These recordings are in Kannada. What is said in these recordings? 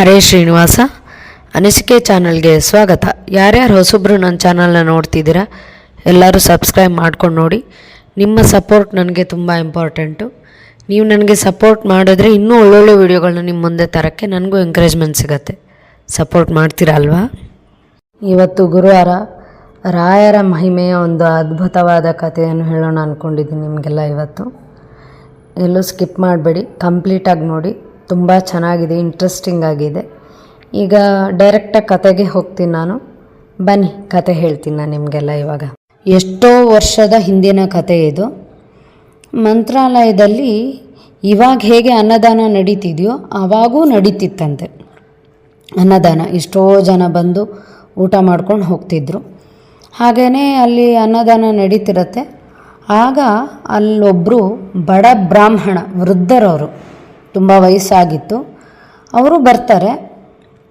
ಹರೇ ಶ್ರೀನಿವಾಸ. ಅನಿಸಿಕೆ ಚಾನಲ್ಗೆ ಸ್ವಾಗತ. ಯಾರ್ಯಾರು ಹೊಸಬ್ರು ನನ್ನ ಚಾನಲ್ನ ನೋಡ್ತಿದ್ದೀರಾ, ಎಲ್ಲರೂ ಸಬ್ಸ್ಕ್ರೈಬ್ ಮಾಡ್ಕೊಂಡು ನೋಡಿ. ನಿಮ್ಮ ಸಪೋರ್ಟ್ ನನಗೆ ತುಂಬ ಇಂಪಾರ್ಟೆಂಟು. ನೀವು ನನಗೆ ಸಪೋರ್ಟ್ ಮಾಡಿದ್ರೆ ಇನ್ನೂ ಒಳ್ಳೊಳ್ಳೆ ವೀಡಿಯೋಗಳನ್ನ ನಿಮ್ಮ ಮುಂದೆ ತರೋಕ್ಕೆ ನನಗೂ ಎಂಕರೇಜ್ಮೆಂಟ್ ಸಿಗತ್ತೆ. ಸಪೋರ್ಟ್ ಮಾಡ್ತೀರಾ ಅಲ್ವಾ? ಇವತ್ತು ಗುರುವಾರ ರಾಯರ ಮಹಿಮೆಯ ಒಂದು ಅದ್ಭುತವಾದ ಕಥೆಯನ್ನು ಹೇಳೋಣ ಅಂದ್ಕೊಂಡಿದ್ದೀನಿ ನಿಮಗೆಲ್ಲ ಇವತ್ತು. ಎಲ್ಲೂ ಸ್ಕಿಪ್ ಮಾಡಬೇಡಿ, ಕಂಪ್ಲೀಟಾಗಿ ನೋಡಿ. ತುಂಬ ಚೆನ್ನಾಗಿದೆ ಇಂಟ್ರೆಸ್ಟಿಂಗ್ ಆಗಿದೆ. ಈಗ ಡೈರೆಕ್ಟಾಗಿ ಕತೆಗೆ ಹೋಗ್ತೀನಿ ನಾನು. ಬನ್ನಿ, ಕತೆ ಹೇಳ್ತೀನಿ ನಾನು ನಿಮಗೆಲ್ಲ ಇವಾಗ. ಎಷ್ಟೋ ವರ್ಷದ ಹಿಂದಿನ ಕತೆ ಇದು. ಮಂತ್ರಾಲಯದಲ್ಲಿ ಇವಾಗ ಹೇಗೆ ಅನ್ನದಾನ ನಡೀತಿದೆಯೋ ಆವಾಗೂ ನಡೀತಿತ್ತಂತೆ. ಅನ್ನದಾನ, ಎಷ್ಟೋ ಜನ ಬಂದು ಊಟ ಮಾಡ್ಕೊಂಡು ಹೋಗ್ತಿದ್ರು. ಹಾಗೆಯೇ ಅಲ್ಲಿ ಅನ್ನದಾನ ನಡೀತಿರತ್ತೆ. ಆಗ ಅಲ್ಲೊಬ್ಬರು ಬಡ ಬ್ರಾಹ್ಮಣ, ವೃದ್ಧರವರು. ತುಂಬ ವಯಸ್ಸಾಗಿತ್ತು. ಅವರು ಬರ್ತಾರೆ.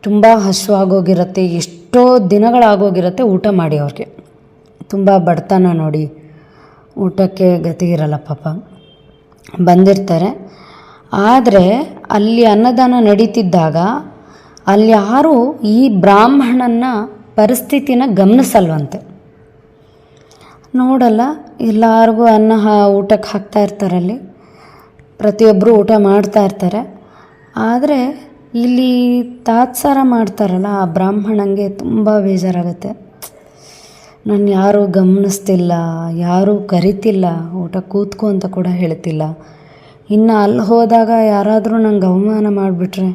ತುಂಬ ಹಸುವಾಗೋಗಿರುತ್ತೆ, ಎಷ್ಟೋ ದಿನಗಳಾಗೋಗಿರುತ್ತೆ ಊಟ ಮಾಡಿ ಅವ್ರಿಗೆ. ತುಂಬ ಬಡತನ ನೋಡಿ ಊಟಕ್ಕೆ ಗತಿ ಇರಲ್ಲ ಪಾಪ. ಬಂದಿರ್ತಾರೆ. ಆದರೆ ಅಲ್ಲಿ ಅನ್ನದಾನ ನಡೀತಿದ್ದಾಗ ಅಲ್ಲಿ ಯಾರೂ ಈ ಬ್ರಾಹ್ಮಣನ ಪರಿಸ್ಥಿತಿನ ಗಮನಿಸಲ್ವಂತೆ. ನೋಡಲ್ಲ, ಎಲ್ಲರಿಗೂ ಅನ್ನ ಊಟಕ್ಕೆ ಹಾಕ್ತಾ ಇರ್ತಾರಲ್ಲಿ ಪ್ರತಿಯೊಬ್ಬರು ಊಟ ಮಾಡ್ತಾ ಇರ್ತಾರೆ. ಆದರೆ ಇಲ್ಲಿ ತಾತ್ಸಾರ ಮಾಡ್ತಾರಲ್ಲ, ಆ ಬ್ರಾಹ್ಮಣಂಗೆ ತುಂಬ ಬೇಜಾರಾಗುತ್ತೆ. ನಾನು ಯಾರೂ ಗಮನಿಸ್ತಿಲ್ಲ, ಯಾರೂ ಕರಿತಿಲ್ಲ, ಊಟ ಕೂತ್ಕೊ ಅಂತ ಕೂಡ ಹೇಳ್ತಿಲ್ಲ. ಇನ್ನು ಅಲ್ಲಿ ಹೋದಾಗ ಯಾರಾದರೂ ನಂಗೆ ಅವಮಾನ ಮಾಡಿಬಿಟ್ರೆ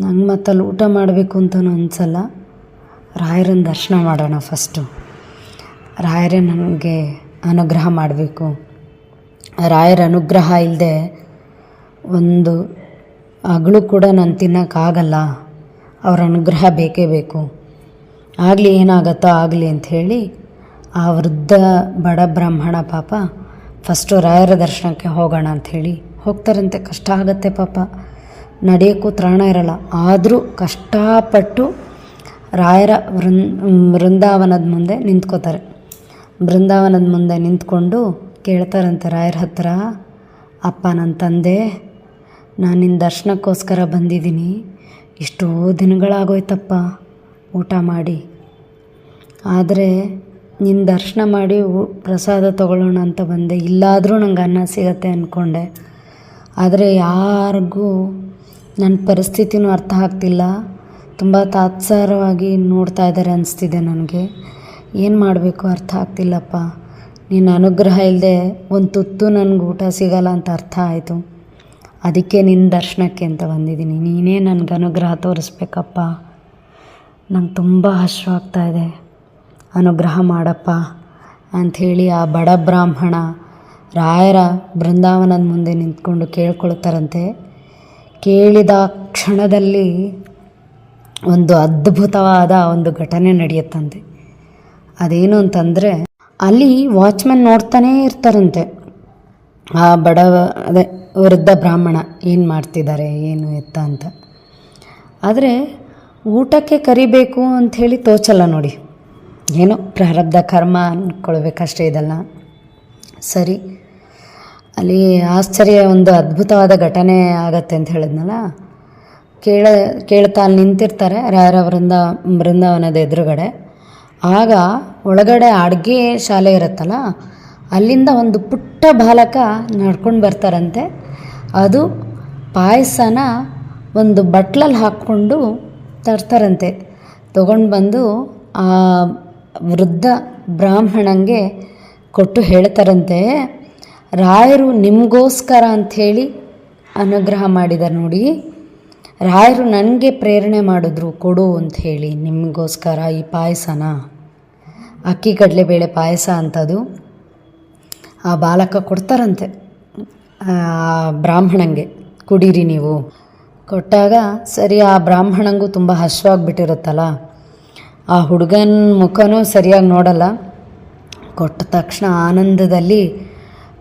ನಂಗೆ ಮತ್ತಲ್ಲಿ ಊಟ ಮಾಡಬೇಕು ಅಂತಲೂ ಅನ್ಸಲ್ಲ. ರಾಯರನ್ನ ದರ್ಶನ ಮಾಡೋಣ ಫಸ್ಟು ರಾಯರೇ ನನಗೆ ಅನುಗ್ರಹ ಮಾಡಬೇಕು. ರಾಯರ ಅನುಗ್ರಹ ಇಲ್ಲದೆ ಒಂದು ಅಗಳು ಕೂಡ ನಾನು ತಿನ್ನೋಕ್ಕಾಗಲ್ಲ. ಅವರ ಅನುಗ್ರಹ ಬೇಕೇ ಬೇಕು. ಆಗಲಿ ಏನಾಗತ್ತೋ ಆಗಲಿ ಅಂಥೇಳಿ ಆ ವೃದ್ಧ ಬಡ ಬ್ರಾಹ್ಮಣ ಪಾಪ ಫಸ್ಟು ರಾಯರ ದರ್ಶನಕ್ಕೆ ಹೋಗೋಣ ಅಂಥೇಳಿ ಹೋಗ್ತಾರಂತೆ. ಕಷ್ಟ ಆಗತ್ತೆ ಪಾಪ. ನಡೆಯೋಕ್ಕೂ ತ್ರಾಣ ಇರಲ್ಲ. ಆದರೂ ಕಷ್ಟಪಟ್ಟು ರಾಯರ ವೃಂದ್ ಬೃಂದಾವನದ ಮುಂದೆ ನಿಂತ್ಕೋತಾರೆ. ಬೃಂದಾವನದ ಮುಂದೆ ನಿಂತ್ಕೊಂಡು ಕೇಳ್ತಾರಂತೆ ರಾಯರ ಹತ್ರ, ಅಪ್ಪ ನನ್ನ ತಂದೆ, ನಾನು ನಿನ್ನ ದರ್ಶನಕ್ಕೋಸ್ಕರ ಬಂದಿದ್ದೀನಿ. ಎಷ್ಟೋ ದಿನಗಳಾಗೋಯ್ತಪ್ಪ, ಊಟ ಮಾಡಿ. ಆದರೆ ನಿನ್ನ ದರ್ಶನ ಮಾಡಿ ಪ್ರಸಾದ ತಗೊಳ್ಳೋಣ ಅಂತ ಬಂದೆ. ಇಲ್ಲಾದರೂ ನಂಗೆ ಅನ್ನ ಸಿಗತ್ತೆ ಅಂದ್ಕೊಂಡೆ ಆದರೆ ಯಾರಿಗೂ ನನ್ನ ಪರಿಸ್ಥಿತಿನೂ ಅರ್ಥ ಆಗ್ತಿಲ್ಲ. ತುಂಬ ತಾತ್ಸಾರವಾಗಿ ನೋಡ್ತಾ ಇದ್ದಾರೆ ಅನಿಸ್ತಿದೆ ನನಗೆ. ಏನು ಮಾಡಬೇಕು ಅರ್ಥ ಆಗ್ತಿಲ್ಲಪ್ಪ. ನಿನ್ನ ಅನುಗ್ರಹ ಇಲ್ಲದೆ ಒಂದು ತುತ್ತು ನನಗೆ ಊಟ ಸಿಗಲ್ಲ ಅಂತ ಅರ್ಥ ಆಯಿತು. ಅದಕ್ಕೆ ನಿನ್ನ ದರ್ಶನಕ್ಕೆ ಅಂತ ಬಂದಿದ್ದೀನಿ. ನೀನೇ ನನಗೆ ಅನುಗ್ರಹ ತೋರಿಸ್ಬೇಕಪ್ಪ. ನಂಗೆ ತುಂಬ ಹಶ್ವಾಗ್ತಾ ಇದೆ. ಅನುಗ್ರಹ ಮಾಡಪ್ಪ ಅಂಥೇಳಿ ಆ ಬಡ ಬ್ರಾಹ್ಮಣ ರಾಯರ ಬೃಂದಾವನದ ಮುಂದೆ ನಿಂತ್ಕೊಂಡು ಕೇಳ್ಕೊಳ್ತಾರಂತೆ. ಕೇಳಿದ ಕ್ಷಣದಲ್ಲಿ ಒಂದು ಅದ್ಭುತವಾದ ಒಂದು ಘಟನೆ ನಡೆಯುತ್ತಂತೆ. ಅದೇನು ಅಂತಂದರೆ ಅಲ್ಲಿ ವಾಚ್ಮ್ಯಾನ್ ನೋಡ್ತಾನೇ ಇರ್ತಾರಂತೆ. ಆ ಬಡವ, ಅದೇ ವೃದ್ಧ ಬ್ರಾಹ್ಮಣ ಏನು ಮಾಡ್ತಿದ್ದಾರೆ, ಏನು ಎತ್ತ ಅಂತ. ಆದರೆ ಊಟಕ್ಕೆ ಕರಿಬೇಕು ಅಂಥೇಳಿ ತೋಚಲ್ಲ ನೋಡಿ. ಏನೋ ಪ್ರಾರಬ್ಧ ಕರ್ಮ ಅಂದ್ಕೊಳ್ಬೇಕಷ್ಟೇ ಇದೆಲ್ಲ. ಸರಿ. ಅಲ್ಲಿ ಆಶ್ಚರ್ಯ, ಒಂದು ಅದ್ಭುತವಾದ ಘಟನೆ ಆಗತ್ತೆ ಅಂತ ಹೇಳಿದ್ನಲ್ಲ. ಕೇಳ, ಕೇಳ್ತಾ ಅಲ್ಲಿ ನಿಂತಿರ್ತಾರೆ ರಾಯರ ವೃಂದ ಬೃಂದಾವನದ ಎದುರುಗಡೆ. ಆಗ ಒಳಗಡೆ ಅಡುಗೆ ಶಾಲೆ ಇರುತ್ತಲ್ಲ, ಅಲ್ಲಿಂದ ಒಂದು ಪುಟ್ಟ ಬಾಲಕ ನಡ್ಕೊಂಡು ಬರ್ತಾರಂತೆ. ಅದು ಪಾಯಸನ ಒಂದು ಬಟ್ಲಲ್ಲಿ ಹಾಕ್ಕೊಂಡು ತರ್ತಾರಂತೆ. ತಗೊಂಡು ಬಂದು ಆ ವೃದ್ಧ ಬ್ರಾಹ್ಮಣಂಗೆ ಕೊಟ್ಟು ಹೇಳ್ತಾರಂತೆ, ರಾಯರು ನಿಮಗೋಸ್ಕರ ಅಂಥೇಳಿ ಅನುಗ್ರಹ ಮಾಡಿದ ನೋಡಿ ರಾಯರು ನನಗೆ ಪ್ರೇರಣೆ ಮಾಡಿದ್ರು ಕೊಡು ಅಂತ ಹೇಳಿ. ನಿಮಗೋಸ್ಕರ ಈ ಪಾಯಸನ. ಅಕ್ಕಿ ಕಡಲೆಬೇಳೆ ಪಾಯಸ ಅಂತದು. ಆ ಬಾಲಕ ಕೊಡ್ತಾರಂತೆ. ಆ ಬ್ರಾಹ್ಮಣಂಗೆ. ಕುಡೀರಿ ನೀವು. ಕೊಟ್ಟಾಗ, ಸರಿ, ಆ ಬ್ರಾಹ್ಮಣಂಗೂ ತುಂಬ ಹಶ್ವಾಗಿಬಿಟ್ಟಿರುತ್ತಲ್ಲ. ಆ ಹುಡುಗನ ಮುಖನೂ ಸರಿಯಾಗಿ ನೋಡಲ್ಲ. ಕೊಟ್ಟ ತಕ್ಷಣ ಆನಂದದಲ್ಲಿ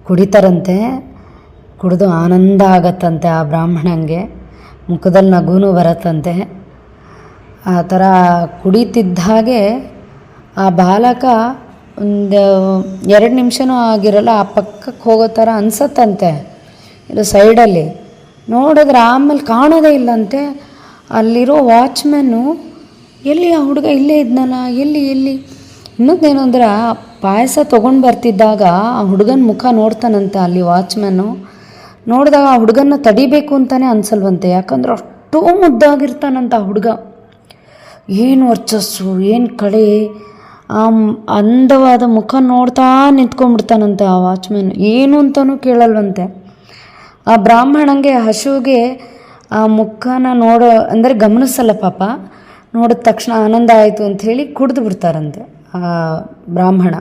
ಕುಡಿತಾರಂತೆ. ಕುಡಿದು ಆನಂದ ಆಗತ್ತಂತೆ ಆ ಬ್ರಾಹ್ಮಣಂಗೆ. ಮುಖದಲ್ಲಿ ನಗುನೂ ಬರತ್ತಂತೆ. ಆ ಥರ ಕುಡಿತಿದ್ದ ಹಾಗೆ ಆ ಬಾಲಕ ಒಂದು ಎರಡು ನಿಮಿಷನೂ ಆಗಿರಲ್ಲ, ಆ ಪಕ್ಕಕ್ಕೆ ಹೋಗೋ ಥರ ಅನಿಸತ್ತಂತೆ. ಇದು ಸೈಡಲ್ಲಿ. ನೋಡಿದ್ರೆ ಆಮೇಲೆ ಕಾಣೋದೇ ಇಲ್ಲಂತೆ. ಅಲ್ಲಿರೋ ವಾಚ್ಮ್ಯಾನು, ಎಲ್ಲಿ ಆ ಹುಡುಗ ಇಲ್ಲೇ ಇದ್ನಲ್ಲ, ಎಲ್ಲಿ ಎಲ್ಲಿ? ಇನ್ನೊಂದೇನು ಅಂದ್ರೆ ಪಾಯಸ ತೊಗೊಂಡು ಬರ್ತಿದ್ದಾಗ ಆ ಹುಡುಗನ ಮುಖ ನೋಡ್ತಾನಂತೆ ಅಲ್ಲಿ ವಾಚ್ಮ್ಯಾನು. ನೋಡಿದಾಗ ಆ ಹುಡುಗನ್ನ ತಡಿಬೇಕು ಅಂತಲೇ ಅನ್ಸಲ್ವಂತೆ. ಯಾಕಂದ್ರೆ ಅಷ್ಟು ಮುದ್ದಾಗಿರ್ತಾನಂತ ಆ ಹುಡುಗ. ಏನು ವರ್ಚಸ್ಸು, ಏನು ಕಳೆ. ಆ ಅಂದವಾದ ಮುಖ ನೋಡ್ತಾ ನಿಂತ್ಕೊಂಡ್ಬಿಡ್ತಾನಂತೆ ಆ ವಾಚ್ಮ್ಯಾನ್. ಏನು ಅಂತಲೂ ಕೇಳಲ್ವಂತೆ. ಆ ಬ್ರಾಹ್ಮಣಂಗೆ ಹಸುವಿಗೆ ಆ ಮುಖನ ನೋಡೋ, ಅಂದರೆ ಗಮನಿಸಲ್ಲ ಪಾಪ. ನೋಡಿದ ತಕ್ಷಣ ಆನಂದ ಆಯಿತು ಅಂಥೇಳಿ ಕುಡಿದು ಬಿಡ್ತಾರಂತೆ ಆ ಬ್ರಾಹ್ಮಣ.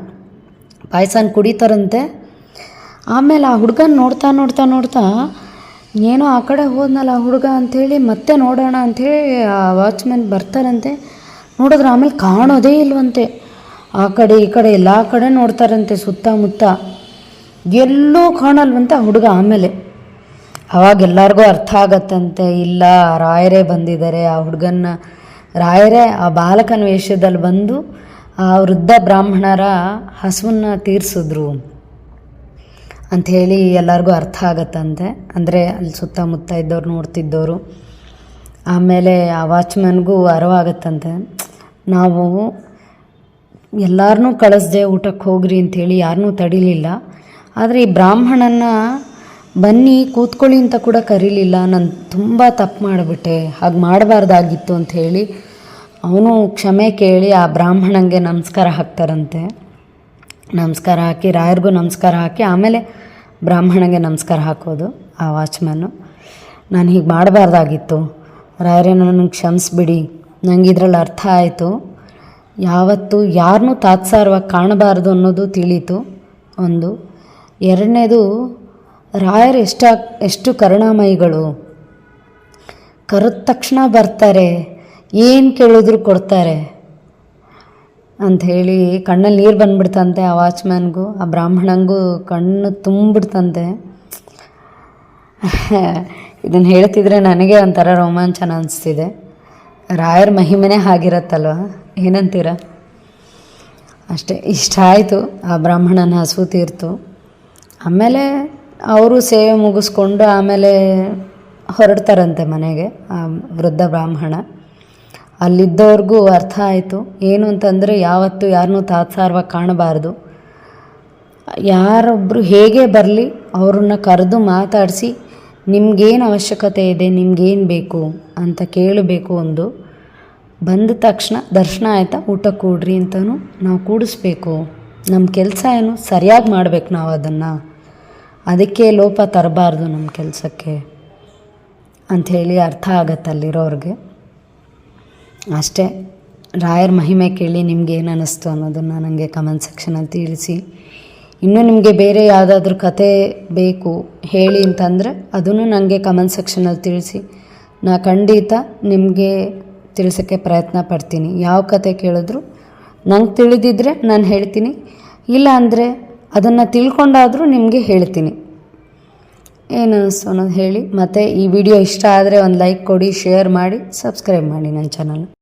ಪಾಯಸನ ಕುಡಿತಾರಂತೆ. ಆಮೇಲೆ ಆ ಹುಡುಗನ ನೋಡ್ತಾ ನೋಡ್ತಾ ನೋಡ್ತಾ, ಏನೋ ಆ ಕಡೆ ಹೋದ್ನಲ್ಲ ಆ ಹುಡುಗ ಅಂಥೇಳಿ ಮತ್ತೆ ನೋಡೋಣ ಅಂಥೇಳಿ ಆ ವಾಚ್ಮ್ಯಾನ್ ಬರ್ತಾರಂತೆ. ನೋಡಿದ್ರೆ ಆಮೇಲೆ ಕಾಣೋದೇ ಇಲ್ವಂತೆ. ಆ ಕಡೆ ಈ ಕಡೆ ಎಲ್ಲ ಕಡೆ ನೋಡ್ತಾರಂತೆ ಸುತ್ತಮುತ್ತ. ಎಲ್ಲೂ ಕಾಣಲ್ವಂತೆ ಆ ಹುಡುಗ ಆಮೇಲೆ. ಅವಾಗ ಎಲ್ಲರಿಗೂ ಅರ್ಥ ಆಗತ್ತಂತೆ, ಇಲ್ಲ ರಾಯರೇ ಬಂದಿದ್ದಾರೆ, ಆ ಹುಡುಗನ ರಾಯರೇ ಆ ಬಾಲಕನ ವೇಷದಲ್ಲಿ ಬಂದು ಆ ವೃದ್ಧ ಬ್ರಾಹ್ಮಣರ ಹಸುವನ್ನು ತೀರಿಸಿದ್ರು. ಅಂಥೇಳಿ ಎಲ್ಲರಿಗೂ ಅರ್ಥ ಆಗತ್ತಂತೆ. ಅಂದರೆ ಅಲ್ಲಿ ಸುತ್ತಮುತ್ತ ಇದ್ದವ್ರು ನೋಡ್ತಿದ್ದವರು. ಆಮೇಲೆ ಆ ವಾಚ್ಮ್ಯಾನ್ಗೂ ಅರಿವಾಗತ್ತಂತೆ ನಾವು ಎಲ್ಲರನ್ನೂ ಕಳಿಸ್ದೆ ಊಟಕ್ಕೆ ಹೋಗ್ರಿ ಅಂಥೇಳಿ ಯಾರನ್ನೂ ತಡಿಲಿಲ್ಲ. ಆದರೆ ಈ ಬ್ರಾಹ್ಮಣನ ಬನ್ನಿ ಕೂತ್ಕೊಳ್ಳಿ ಅಂತ ಕೂಡ ಕರೀಲಿಲ್ಲ. ನಾನು ತುಂಬ ತಪ್ಪು ಮಾಡಿಬಿಟ್ಟೆ. ಹಾಗೆ ಮಾಡಬಾರ್ದಾಗಿತ್ತು ಅಂಥೇಳಿ ಅವನು ಕ್ಷಮೆ ಕೇಳಿ ಆ ಬ್ರಾಹ್ಮಣಂಗೆ ನಮಸ್ಕಾರ ಹಾಕ್ತಾರಂತೆ. ನಮಸ್ಕಾರ ಹಾಕಿ ರಾಯರಿಗೂ ನಮಸ್ಕಾರ ಹಾಕಿ ಆಮೇಲೆ ಬ್ರಾಹ್ಮಣಗೆ ನಮಸ್ಕಾರ ಹಾಕೋದು, ಆ ವಾಚ್ಮ್ಯಾನು. ನಾನು ಹೀಗೆ ಮಾಡಬಾರ್ದಾಗಿತ್ತು. ರಾಯರೇ ನನಗೆ ಕ್ಷಮಿಸ್ಬಿಡಿ. ನನಗೆ ಇದರಲ್ಲಿ ಅರ್ಥ ಆಯಿತು. ಯಾವತ್ತು ಯಾರನ್ನೂ ತಾತ್ಸಾರವಾಗಿ ಕಾಣಬಾರ್ದು ಅನ್ನೋದು ತಿಳೀತು ಒಂದು. ಎರಡನೇದು, ರಾಯರು ಎಷ್ಟ, ಎಷ್ಟು ಕರುಣಾಮಯಿಗಳು. ಕರೆದ ತಕ್ಷಣ ಬರ್ತಾರೆ. ಏನು ಕೇಳಿದ್ರು ಕೊಡ್ತಾರೆ. ಅಂಥೇಳಿ ಕಣ್ಣಲ್ಲಿ ನೀರು ಬಂದ್ಬಿಡ್ತಂತೆ ಆ ವಾಚ್ಮ್ಯಾನ್ಗೂ, ಆ ಬ್ರಾಹ್ಮಣಂಗೂ ಕಣ್ಣು ತುಂಬಿಡ್ತಂತೆ. ಇದನ್ನು ಹೇಳ್ತಿದ್ರೆ ನನಗೆ ಒಂಥರ ರೋಮಾಂಚನ ಅನಿಸ್ತಿದೆ. ರಾಯರ ಮಹಿಮೆನೇ ಆಗಿರತ್ತಲ್ವ ಏನಂತೀರ? ಅಷ್ಟೇ, ಇಷ್ಟ ಆಯಿತು ಆ ಬ್ರಾಹ್ಮಣನ ಹಸು ತೀರ್ತು. ಆಮೇಲೆ ಅವರು ಸೇವೆ ಮುಗಿಸ್ಕೊಂಡು ಆಮೇಲೆ ಹೊರಡ್ತಾರಂತೆ ಮನೆಗೆ ಆ ವೃದ್ಧ ಬ್ರಾಹ್ಮಣ. ಅಲ್ಲಿದ್ದವ್ರಿಗೂ ಅರ್ಥ ಆಯಿತು. ಏನು ಅಂತಂದರೆ ಯಾವತ್ತೂ ಯಾರನ್ನೂ ತಾತ್ಸಾರವಾಗಿ ಕಾಣಬಾರ್ದು. ಯಾರೊಬ್ಬರು ಹೇಗೆ ಬರಲಿ ಅವ್ರನ್ನ ಕರೆದು ಮಾತಾಡಿಸಿ, ನಿಮ್ಗೇನು ಅವಶ್ಯಕತೆ ಇದೆ, ನಿಮ್ಗೇನು ಬೇಕು ಅಂತ ಕೇಳಬೇಕು ಒಂದು ಬಂದ ತಕ್ಷಣ, ದರ್ಶನ ಆಯಿತಾ, ಊಟ ಕೂಡ್ರಿ ಅಂತಲೂ ನಾವು ಕೂಡಿಸ್ಬೇಕು. ನಮ್ಮ ಕೆಲಸ ಏನು ಸರಿಯಾಗಿ ಮಾಡ್ಬೇಕು ನಾವು ಅದನ್ನು. ಅದಕ್ಕೆ ಲೋಪ ತರಬಾರ್ದು ನಮ್ಮ ಕೆಲಸಕ್ಕೆ. ಅಂಥೇಳಿ ಅರ್ಥ ಆಗತ್ತೆ ಅಲ್ಲಿರೋರಿಗೆ. ಅಷ್ಟೇ, ರಾಯರ ಮಹಿಮೆ ಕೇಳಿ ನಿಮ್ಗೆ ಏನು ಅನ್ನಿಸ್ತು ಅನ್ನೋದನ್ನು ನನಗೆ ಕಮೆಂಟ್ ಸೆಕ್ಷನಲ್ಲಿ ತಿಳಿಸಿ. ಇನ್ನೂ ನಿಮಗೆ ಬೇರೆ ಯಾವುದಾದ್ರೂ ಕತೆ ಬೇಕು ಹೇಳಿ ಅಂತಂದರೆ ಅದನ್ನು ನನಗೆ ಕಮೆಂಟ್ ಸೆಕ್ಷನಲ್ಲಿ ತಿಳಿಸಿ. ನಾ ಖಂಡಿತ ನಿಮಗೆ ತಿಳಿಸೋಕ್ಕೆ ಪ್ರಯತ್ನ ಪಡ್ತೀನಿ. ಯಾವ ಕತೆ ಕೇಳಿದ್ರು ನಂಗೆ ತಿಳಿದಿದ್ರೆ ನಾನು ಹೇಳ್ತೀನಿ. ಇಲ್ಲ ಅಂದರೆ ಅದನ್ನು ತಿಳ್ಕೊಂಡಾದರೂ ನಿಮಗೆ ಹೇಳ್ತೀನಿ. ಏನು ಅನ್ನಿಸ್ತು ಅನ್ನೋದು ಹೇಳಿ. ಮತ್ತು ಈ ವಿಡಿಯೋ ಇಷ್ಟ ಆದರೆ ಒಂದು ಲೈಕ್ ಕೊಡಿ ಶೇರ್ ಮಾಡಿ ಸಬ್ಸ್ಕ್ರೈಬ್ ಮಾಡಿ ನನ್ನ ಚಾನಲ್